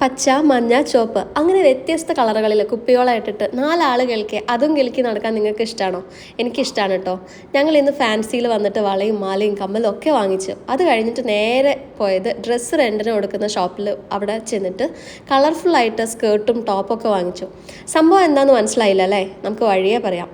പച്ച മഞ്ഞ ചുവപ്പ് അങ്ങനെ വ്യത്യസ്ത കളറുകളിൽ കുപ്പിയോളായിട്ടിട്ട് നാലാളുകൾക്ക് അതും കേൾക്കി നടക്കാൻ നിങ്ങൾക്ക് ഇഷ്ടമാണോ എനിക്കിഷ്ടമാണ് കേട്ടോ ഞങ്ങൾ ഇന്ന് ഫാൻസിയിൽ വന്നിട്ട് വളയും മാലയും കമ്മലും ഒക്കെ വാങ്ങിച്ചു. അത് കഴിഞ്ഞിട്ട് നേരെ പോയത് ഡ്രസ്സ് റെന്റിന് കൊടുക്കുന്ന ഷോപ്പിൽ അവിടെ ചെന്നിട്ട് കളർഫുള്ളായിട്ട് സ്കേർട്ടും ടോപ്പൊക്കെ വാങ്ങിച്ചു. സംഭവം എന്താണെന്ന് മനസ്സിലായില്ല അല്ലേ? നമുക്ക് വഴിയേ പറയാം.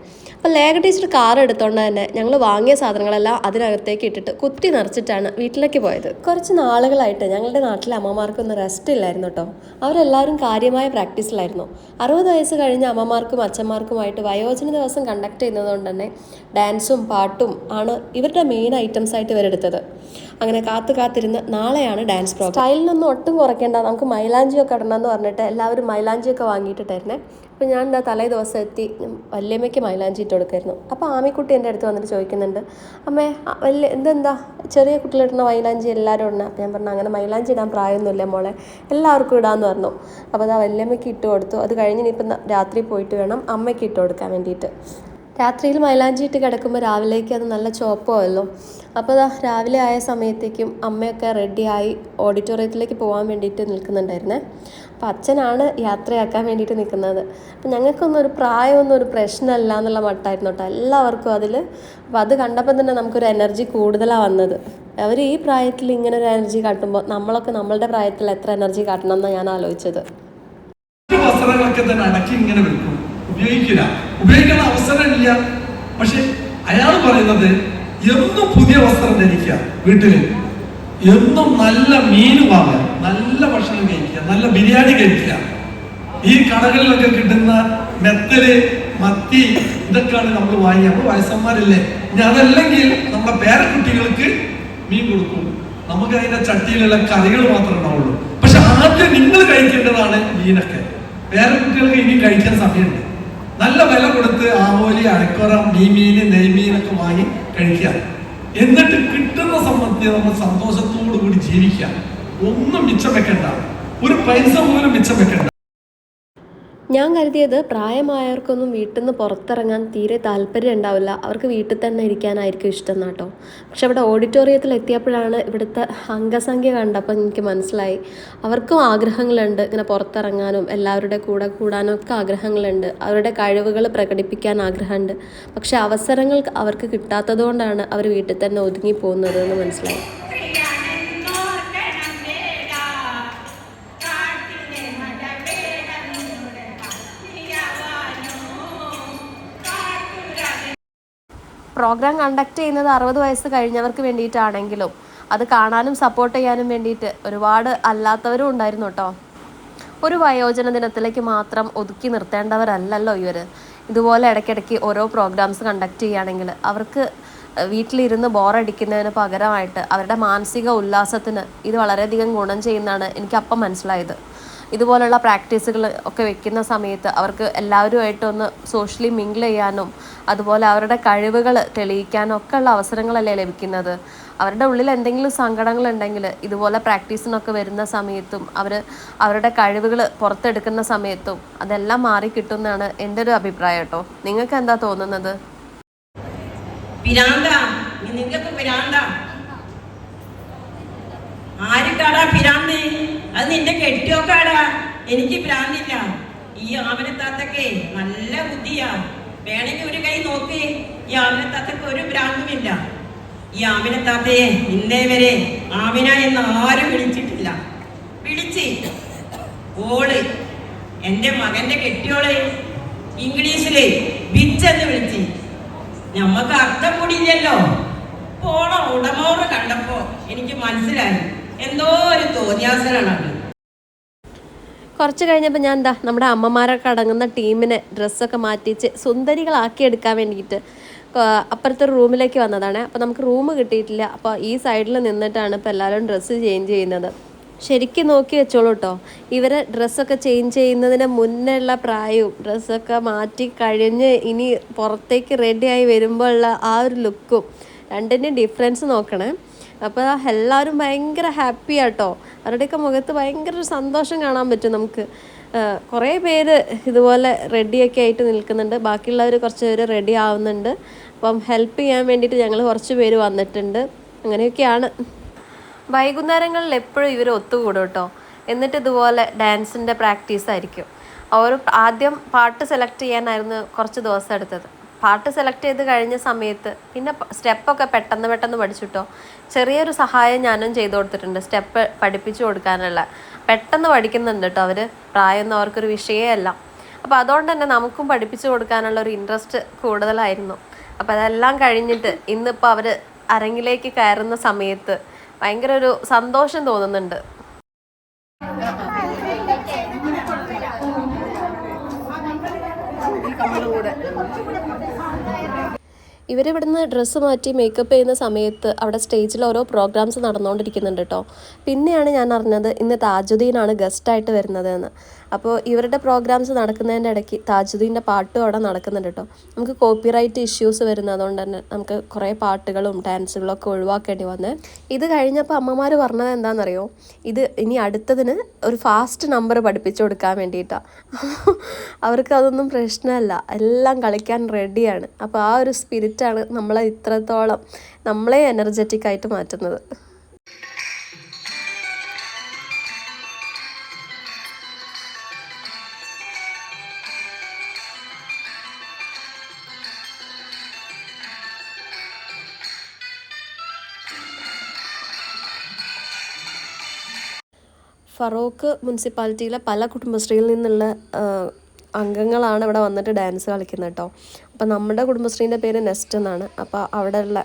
അപ്പോൾ ലേഖ ടീച്ചർ കാർ എടുത്തോണ്ട് തന്നെ ഞങ്ങൾ വാങ്ങിയ സാധനങ്ങളെല്ലാം അതിനകത്തേക്ക് ഇട്ടിട്ട് കുത്തി നിറച്ചിട്ടാണ് വീട്ടിലേക്ക് പോയത്. കുറച്ച് നാളുകളായിട്ട് ഞങ്ങളുടെ നാട്ടിലെ അമ്മമാർക്കൊന്നും റെസ്റ്റ് ഇല്ലായിരുന്നു കേട്ടോ അവരെല്ലാവരും കാര്യമായ പ്രാക്ടീസിലായിരുന്നു. അറുപത് വയസ്സ് കഴിഞ്ഞ അമ്മമാർക്കും അച്ഛന്മാർക്കുമായിട്ട് വയോജന ദിവസം കണ്ടക്ട് ചെയ്യുന്നതുകൊണ്ട് തന്നെ ഡാൻസും പാട്ടും ആണ് ഇവരുടെ മെയിൻ ഐറ്റംസ് ആയിട്ട് ഇവരെടുത്തത് അങ്ങനെ കാത്തു കാത്തിരുന്ന് നാളെയാണ് ഡാൻസ് പ്രോഗ്രാം സ്റ്റൈലിനൊന്നും ഒട്ടും കുറയ്ക്കേണ്ട നമുക്ക് മൈലാഞ്ചിയൊക്കെ ഇടണമെന്ന് പറഞ്ഞിട്ട് എല്ലാവരും മൈലാഞ്ചിയൊക്കെ വാങ്ങിയിട്ടിട്ടായിരുന്നേ. അപ്പോൾ ഞാൻ എന്താ തലേ ദിവസം എത്തി. വല്യമ്മയ്ക്ക് മൈലാഞ്ചി ഇട്ട് കൊടുക്കായിരുന്നു. അപ്പോൾ ആമിക്കുട്ടി എന്റെ അടുത്ത് വന്നിട്ട് ചോദിക്കുന്നുണ്ട് അമ്മേ വല്യ എന്തെന്താ ചെറിയ കുട്ടികളിടുന്ന മൈലാഞ്ചി എല്ലാവരും ഉണ്ട് അപ്പോൾ ഞാൻ പറഞ്ഞു അങ്ങനെ മൈലാഞ്ചി ഇടാൻ പ്രായമൊന്നുമില്ല മോളെ എല്ലാവർക്കും ഇടാമെന്ന് പറഞ്ഞു. അപ്പോൾ അതാ വല്യമ്മയ്ക്ക് ഇട്ട് കൊടുത്തു. അത് കഴിഞ്ഞ് ഇനിയിപ്പം രാത്രി പോയിട്ട് വേണം അമ്മയ്ക്ക് ഇട്ട് കൊടുക്കാൻ വേണ്ടിയിട്ട്. രാത്രിയിൽ മൈലാഞ്ചി ഇട്ട് കിടക്കുമ്പോൾ രാവിലേക്ക് അത് നല്ല ചുവപ്പമല്ലോ അപ്പോൾ രാവിലെ ആയ സമയത്തേക്കും അമ്മയൊക്കെ റെഡിയായി ഓഡിറ്റോറിയത്തിലേക്ക് പോകാൻ വേണ്ടിയിട്ട് നിൽക്കുന്നുണ്ടായിരുന്നേ. അപ്പോൾ അച്ഛനാണ് യാത്രയാക്കാൻ വേണ്ടിയിട്ട് നിൽക്കുന്നത്. അപ്പം ഞങ്ങൾക്കൊന്നും ഒരു പ്രായമൊന്നും ഒരു പ്രശ്നമല്ല എന്നുള്ള മട്ടായിരുന്നു കേട്ടോ. എല്ലാവർക്കും അതിൽ അപ്പം അത് കണ്ടപ്പോൾ തന്നെ നമുക്കൊരു എനർജി കൂടുതലാണ് വന്നത്. അവർ ഈ പ്രായത്തിൽ ഇങ്ങനെ ഒരു എനർജി കാട്ടുമ്പോൾ നമ്മളൊക്കെ നമ്മളുടെ പ്രായത്തിൽ എത്ര എനർജി കാട്ടണം എന്നാണ് ഞാൻ ആലോചിച്ചത്. വസ്ത്രങ്ങളൊക്കെ തന്നെ അടക്കി ഇങ്ങനെ വെക്കും ഉപയോഗിക്കില്ല. ഉപയോഗിക്കാൻ അവസരമില്ല. പക്ഷെ അയാൾ പറയുന്നത് എന്നും പുതിയ വസ്ത്രം ധരിക്കുക വീട്ടിൽ എന്നും നല്ല മീൻ വാങ്ങുക നല്ല ഭക്ഷണം കഴിക്കുക നല്ല ബിരിയാണി കഴിക്കുക. ഈ കടകളിലൊക്കെ കിട്ടുന്ന മെത്തൽ മത്തി ഇതൊക്കെയാണ് നമ്മൾ വാങ്ങിയത് നമ്മൾ വയസ്സന്മാരല്ലേ? ഇനി അതല്ലെങ്കിൽ നമ്മുടെ പേരക്കുട്ടികൾക്ക് മീൻ കൊടുക്കും. നമുക്ക് അതിന്റെ ചട്ടിയിലുള്ള കറികൾ മാത്രമേ ഉണ്ടാവുള്ളൂ. പക്ഷെ ആദ്യം നിങ്ങൾ കഴിക്കേണ്ടതാണ് മീനൊക്കെ. പേരക്കുട്ടികൾക്ക് ഇനി കഴിക്കാൻ സമയമുണ്ട്. നല്ല വില കൊടുത്ത് ആവോലി അരക്കുറ മീൻ നെയ്മീനൊക്കെ വാങ്ങി കഴിക്കുക. എന്നിട്ട് കിട്ടുന്ന സമ്പത്തി നമ്മൾ സന്തോഷത്തോടു കൂടി ജീവിക്കാം ഒന്നും മിച്ചം വെക്കണ്ട. ഒരു പൈസ പോലും മിച്ചം വെക്കണ്ട. ഞാൻ കരുതിയത് പ്രായമായവർക്കൊന്നും വീട്ടിൽ നിന്ന് പുറത്തിറങ്ങാൻ തീരെ താല്പര്യം ഉണ്ടാവില്ല. അവർക്ക് വീട്ടിൽ തന്നെ ഇരിക്കാനായിരിക്കും ഇഷ്ടം എന്നാട്ടോ. പക്ഷെ ഇവിടെ ഓഡിറ്റോറിയത്തിൽ എത്തിയപ്പോഴാണ് ഇവിടുത്തെ അംഗസംഖ്യ കണ്ടപ്പോൾ എനിക്ക് മനസ്സിലായി. അവർക്കും ആഗ്രഹങ്ങളുണ്ട് ഇങ്ങനെ പുറത്തിറങ്ങാനും എല്ലാവരുടെ കൂടെ കൂടാനും ഒക്കെ ആഗ്രഹങ്ങളുണ്ട്. അവരുടെ കഴിവുകൾ പ്രകടിപ്പിക്കാൻ ആഗ്രഹമുണ്ട്. പക്ഷെ അവസരങ്ങൾ അവർക്ക് കിട്ടാത്തത് കൊണ്ടാണ് അവർ വീട്ടിൽ തന്നെ ഒതുങ്ങി പോകുന്നത് എന്ന് മനസ്സിലായി. പ്രോഗ്രാം കണ്ടക്ട് ചെയ്യുന്നത് അറുപത് വയസ്സ് കഴിഞ്ഞവർക്ക് വേണ്ടിയിട്ടാണെങ്കിലും അത് കാണാനും സപ്പോർട്ട് ചെയ്യാനും വേണ്ടിയിട്ട് ഒരുപാട് അല്ലാത്തവരും ഉണ്ടായിരുന്നു കേട്ടോ. ഒരു വയോജന ദിനത്തിലേക്ക് മാത്രം ഒതുക്കി നിർത്തേണ്ടവരല്ലല്ലോ ഇവർ ഇതുപോലെ ഇടയ്ക്കിടയ്ക്ക് ഓരോ പ്രോഗ്രാംസ് കണ്ടക്ട് ചെയ്യുകയാണെങ്കിൽ അവർക്ക് വീട്ടിലിരുന്ന് ബോറടിക്കുന്നതിന് പകരമായിട്ട് അവരുടെ മാനസിക ഉല്ലാസത്തിന് ഇത് വളരെയധികം ഗുണം ചെയ്യുന്നതാണ് എനിക്ക് അപ്പം മനസ്സിലായത്. ഇതുപോലുള്ള പ്രാക്ടീസുകൾ ഒക്കെ വെക്കുന്ന സമയത്ത് അവർക്ക് എല്ലാവരുമായിട്ടൊന്ന് സോഷ്യലി മിങ്കിൾ ചെയ്യാനും അതുപോലെ അവരുടെ കഴിവുകൾ തെളിയിക്കാനും ഒക്കെ ഉള്ള അവസരങ്ങളല്ലേ ലഭിക്കുന്നത്. അവരുടെ ഉള്ളിൽ എന്തെങ്കിലും സങ്കടങ്ങളുണ്ടെങ്കിൽ ഇതുപോലെ പ്രാക്ടീസിനൊക്കെ വരുന്ന സമയത്തും അവർ അവരുടെ കഴിവുകൾ പുറത്തെടുക്കുന്ന സമയത്തും അതെല്ലാം മാറി കിട്ടുമെന്നാണ് എന്റെ ഒരു അഭിപ്രായം കേട്ടോ. നിങ്ങൾക്ക് എന്താ തോന്നുന്നത്? പിരാന്ത? നിങ്ങൾക്ക് പിരാന്ത? ആർക്കാടാ പിരാന്ത്? അത് നിന്റെ കെട്ടിയോക്കാടാ. എനിക്ക് ഭ്രാന്തില്ല. ഈ ആമനത്താത്തക്കെ നല്ല ബുദ്ധിയാ. വേണമെങ്കിൽ ഒരു കൈ നോക്ക്. ഈ ആമനത്താത്തക്ക് ഒരു ഭ്രാന്തുമില്ല. ഈ ആമിനത്താത്തയെ ഇന്നേ വരെ ആമിന എന്ന് ആരും വിളിച്ചിട്ടില്ല. വിളിച്ച്. ഓൾ എന്റെ മകന്റെ കെട്ടിയോൾ ഇംഗ്ലീഷിൽ ബിച്ചെന്ന് വിളിച്ച്. ഞമ്മക്ക് അർത്ഥം കൂടിയില്ലല്ലോ. പോണ ഉടമോറ് കണ്ടപ്പോ എനിക്ക് മനസ്സിലായി. കുറച്ച് കഴിഞ്ഞപ്പോൾ ഞാൻ എന്താ നമ്മുടെ അമ്മമാരൊക്കെ അടങ്ങുന്ന ടീമിനെ ഡ്രസ്സൊക്കെ മാറ്റിച്ച് സുന്ദരികളാക്കി എടുക്കാൻ വേണ്ടിയിട്ട് അപ്പുറത്തെ റൂമിലേക്ക് വന്നതാണ്. അപ്പോൾ നമുക്ക് റൂം കിട്ടിയിട്ടില്ല. അപ്പോൾ ഈ സൈഡിൽ നിന്നിട്ടാണ് ഇപ്പോൾ എല്ലാവരും ഡ്രസ്സ് ചേഞ്ച് ചെയ്യുന്നത്. ശരിക്കും നോക്കി വെച്ചോളൂ കേട്ടോ ഇവരെ ഡ്രസ്സൊക്കെ ചേഞ്ച് ചെയ്യുന്നതിന് മുന്നേ ഉള്ള പ്രായവും ഡ്രസ്സൊക്കെ മാറ്റി കഴിഞ്ഞ് ഇനി പുറത്തേക്ക് റെഡിയായി വരുമ്പോഴുള്ള ആ ഒരു ലുക്കും രണ്ടിന്റെയും ഡിഫറൻസ് നോക്കണേ. അപ്പോൾ എല്ലാവരും ഭയങ്കര ഹാപ്പി ആട്ടോ. അവരുടെയൊക്കെ മുഖത്ത് ഭയങ്കര ഒരു സന്തോഷം കാണാൻ പറ്റും നമുക്ക്. കുറേ പേര് ഇതുപോലെ റെഡിയൊക്കെ ആയിട്ട് നിൽക്കുന്നുണ്ട്. ബാക്കിയുള്ളവർ കുറച്ച് പേര് റെഡി ആവുന്നുണ്ട്. അപ്പം ഹെൽപ്പ് ചെയ്യാൻ വേണ്ടിയിട്ട് ഞങ്ങൾ കുറച്ച് പേര് വന്നിട്ടുണ്ട്. അങ്ങനെയൊക്കെയാണ്. വൈകുന്നേരങ്ങളിൽ എപ്പോഴും ഇവർ ഒത്തുകൂടും കേട്ടോ. എന്നിട്ട് ഇതുപോലെ ഡാൻസിന്റെ പ്രാക്ടീസ് ആയിരിക്കും. അവർ ആദ്യം പാട്ട് സെലക്ട് ചെയ്യാനായിരുന്നു കുറച്ച് ദിവസം എടുത്തത്. പാട്ട് സെലക്ട് ചെയ്ത് കഴിഞ്ഞ സമയത്ത് പിന്നെ സ്റ്റെപ്പൊക്കെ പെട്ടെന്ന് പെട്ടെന്ന് പഠിച്ചിട്ടോ. ചെറിയൊരു സഹായം ഞാനും ചെയ്തു കൊടുത്തിട്ടുണ്ട്. സ്റ്റെപ്പ് പഠിപ്പിച്ചു കൊടുക്കാനുള്ള. പെട്ടെന്ന് പഠിക്കുന്നുണ്ട് കേട്ടോ അവർ പ്രായമൊന്നും അവർക്കൊരു വിഷയമല്ല. അപ്പോൾ അതുകൊണ്ട് തന്നെ നമുക്കും പഠിപ്പിച്ചു കൊടുക്കാനുള്ള ഒരു ഇൻട്രസ്റ്റ് കൂടുതലായിരുന്നു. അപ്പോൾ അതെല്ലാം കഴിഞ്ഞിട്ട് ഇന്നിപ്പോൾ അവർ അരങ്ങിലേക്ക് കയറുന്ന സമയത്ത് ഭയങ്കര ഒരു സന്തോഷം തോന്നുന്നുണ്ട്. ഇവരിവിടുന്ന് ഡ്രസ്സ് മാറ്റി മേക്കപ്പ് ചെയ്യുന്ന സമയത്ത് അവിടെ സ്റ്റേജിൽ ഓരോ പ്രോഗ്രാംസ് നടന്നുകൊണ്ടിരിക്കുന്നുണ്ട് കേട്ടോ പിന്നെയാണ് ഞാൻ അറിഞ്ഞത് ഇന്ന് താജുദ്ദീനാണ് ഗസ്റ്റായിട്ട് വരുന്നത് എന്ന് അപ്പോൾ ഇവരുടെ പ്രോഗ്രാംസ് നടക്കുന്നതിന്റെ ഇടയ്ക്ക് താജുദ്ദീന്റെ പാട്ടും അവിടെ നടക്കുന്നുണ്ട് കേട്ടോ. നമുക്ക് കോപ്പിറൈറ്റ് ഇഷ്യൂസ് വരുന്നതുകൊണ്ട് തന്നെ നമുക്ക് കുറേ പാട്ടുകളും ഡാൻസുകളും ഒക്കെ ഒഴിവാക്കേണ്ടി വന്നേ. ഇത് കഴിഞ്ഞപ്പോൾ അമ്മമാർ പറഞ്ഞത് എന്താണെന്നറിയോ? ഇത് ഇനി അടുത്തതിന് ഒരു ഫാസ്റ്റ് നമ്പർ പഠിപ്പിച്ചു കൊടുക്കാൻ വേണ്ടിയിട്ടാണ് അവർക്ക് അതൊന്നും പ്രശ്നമല്ല. എല്ലാം കളിക്കാൻ റെഡിയാണ്. അപ്പോൾ ആ ഒരു സ്പിരിറ്റാണ് നമ്മളെ ഇത്രത്തോളം നമ്മളെ എനർജറ്റിക് ആയിട്ട് മാറ്റുന്നത്. ഫറോക്ക് മുനിസിപ്പാലിറ്റിയിലെ പല കുടുംബശ്രീയിൽ നിന്നുള്ള അംഗങ്ങളാണ് ഇവിടെ വന്നിട്ട് ഡാൻസ് കളിക്കുന്നത് കേട്ടോ. അപ്പോൾ നമ്മുടെ കുടുംബശ്രീന്റെ പേര് നെസ്റ്റ് എന്നാണ്. അപ്പോൾ അവിടെയുള്ള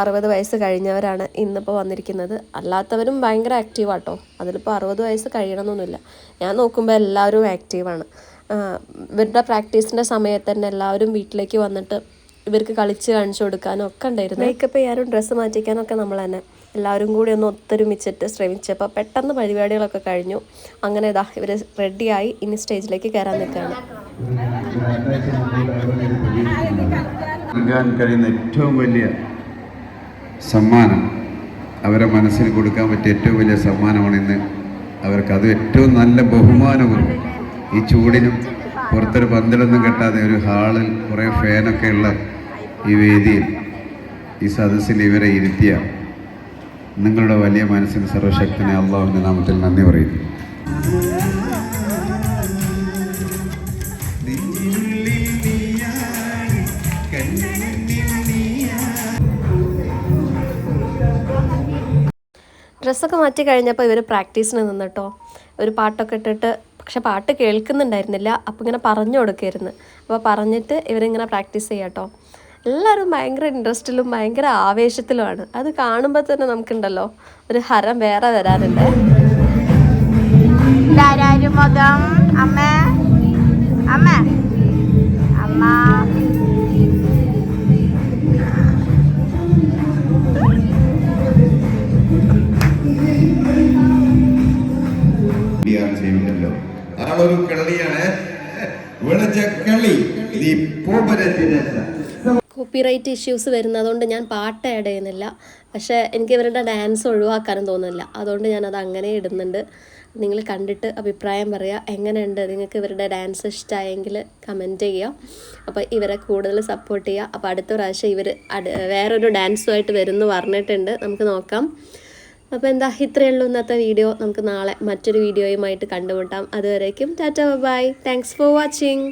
അറുപത് വയസ്സ് കഴിഞ്ഞവരാണ് ഇന്നിപ്പോൾ വന്നിരിക്കുന്നത്. അല്ലാത്തവരും ഭയങ്കര ആക്റ്റീവാട്ടോ അതിലിപ്പോൾ അറുപത് വയസ്സ് കഴിയണമെന്നൊന്നുമില്ല. ഞാൻ നോക്കുമ്പോൾ എല്ലാവരും ആക്റ്റീവാണ് ഇവരുടെ പ്രാക്ടീസിന്റെ സമയത്ത് തന്നെ എല്ലാവരും വീട്ടിലേക്ക് വന്നിട്ട് ഇവർക്ക് കളിച്ച് കാണിച്ചു കൊടുക്കാനും ഒക്കെ ഉണ്ടായിരുന്നു. മേക്കപ്പ് ചെയ്യാനും ഡ്രസ്സ് മാറ്റിക്കാനും ഒക്കെ നമ്മൾ തന്നെ. എല്ലാവരും കൂടി ഒന്ന് ഒത്തൊരുമിച്ചിട്ട് ശ്രമിച്ചപ്പോൾ പെട്ടെന്ന് പരിപാടികളൊക്കെ കഴിഞ്ഞു. അങ്ങനെ ഇതാ ഇവർ റെഡിയായി ഇനി സ്റ്റേജിലേക്ക് കയറാൻ നിൽക്കുകയാണ്. നൽകാൻ കഴിയുന്ന ഏറ്റവും വലിയ സമ്മാനം അവരെ മനസ്സിൽ കൊടുക്കാൻ പറ്റിയ ഏറ്റവും വലിയ സമ്മാനമാണ് ഇന്ന്. അവർക്ക് അത് ഏറ്റവും നല്ല ബഹുമാനവും ഈ ചൂടിനും പുറത്തൊരു പന്തലൊന്നും കെട്ടാതെ ഒരു ഹാളിൽ കുറേ ഫാനൊക്കെ ഉള്ള ഈ വേദിയിൽ ഈ സദസ്സിൽ ഇവരെ ഇരുത്തിയ നിങ്ങളുടെ വലിയ മനസ്സിന് സർവശക്തനെ അള്ളാഹുവിന്റെ നാമത്തിൽ നന്ദി പറയുന്നു. ഡ്രസ്സൊക്കെ മാറ്റി കഴിഞ്ഞപ്പോൾ ഇവർ പ്രാക്ടീസിന് നിന്നിട്ടോ ഒരു പാട്ടൊക്കെ ഇട്ടിട്ട് പക്ഷെ പാട്ട് കേൾക്കുന്നുണ്ടായിരുന്നില്ല. അപ്പോൾ ഇങ്ങനെ പറഞ്ഞു കൊടുക്കായിരുന്നു. അപ്പോൾ പറഞ്ഞിട്ട് ഇവരിങ്ങനെ പ്രാക്ടീസ് ചെയ്യാട്ടോ എല്ലാവരും ഭയങ്കര ഇൻട്രസ്റ്റിലും ഭയങ്കര ആവേശത്തിലുമാണ്. അത് കാണുമ്പോൾ തന്നെ നമുക്കുണ്ടല്ലോ ഒരു ഹരം വേറെ വരാറുണ്ട് അമ്മ? അമ്മ? അമ്മ. ചെയ്യുമല്ലോ ആളൊരു കള്ളിയാണ് വിളിച്ച കളി. നീ പോപരത്തിനെ കോപ്പിറൈറ്റ് ഇഷ്യൂസ് വരുന്നതുകൊണ്ട് ഞാൻ പാട്ട് ആഡ് ചെയ്യുന്നില്ല. പക്ഷേ എനിക്ക് ഇവരുടെ ഡാൻസ് ഒഴിവാക്കാനും തോന്നുന്നില്ല. അതുകൊണ്ട് ഞാനത് അങ്ങനെ ഇടുന്നുണ്ട്. നിങ്ങൾ കണ്ടിട്ട് അഭിപ്രായം പറയുക എങ്ങനെയുണ്ട്? നിങ്ങൾക്ക് ഇവരുടെ ഡാൻസ് ഇഷ്ടമായെങ്കിൽ കമന്റ് ചെയ്യുക അപ്പോൾ ഇവരെ കൂടുതൽ സപ്പോർട്ട് ചെയ്യുക അപ്പോൾ അടുത്ത പ്രാവശ്യം ഇവർ വേറൊരു ഡാൻസുമായിട്ട് വരുമെന്ന് പറഞ്ഞിട്ടുണ്ട്. നമുക്ക് നോക്കാം. അപ്പോൾ എന്താ? ഇത്രയേ ഉള്ളൂ ഇന്നത്തെ വീഡിയോ നമുക്ക് നാളെ മറ്റൊരു വീഡിയോയുമായിട്ട് കണ്ടുമുട്ടാം. അതുവരേക്കും tata bye thanks for watching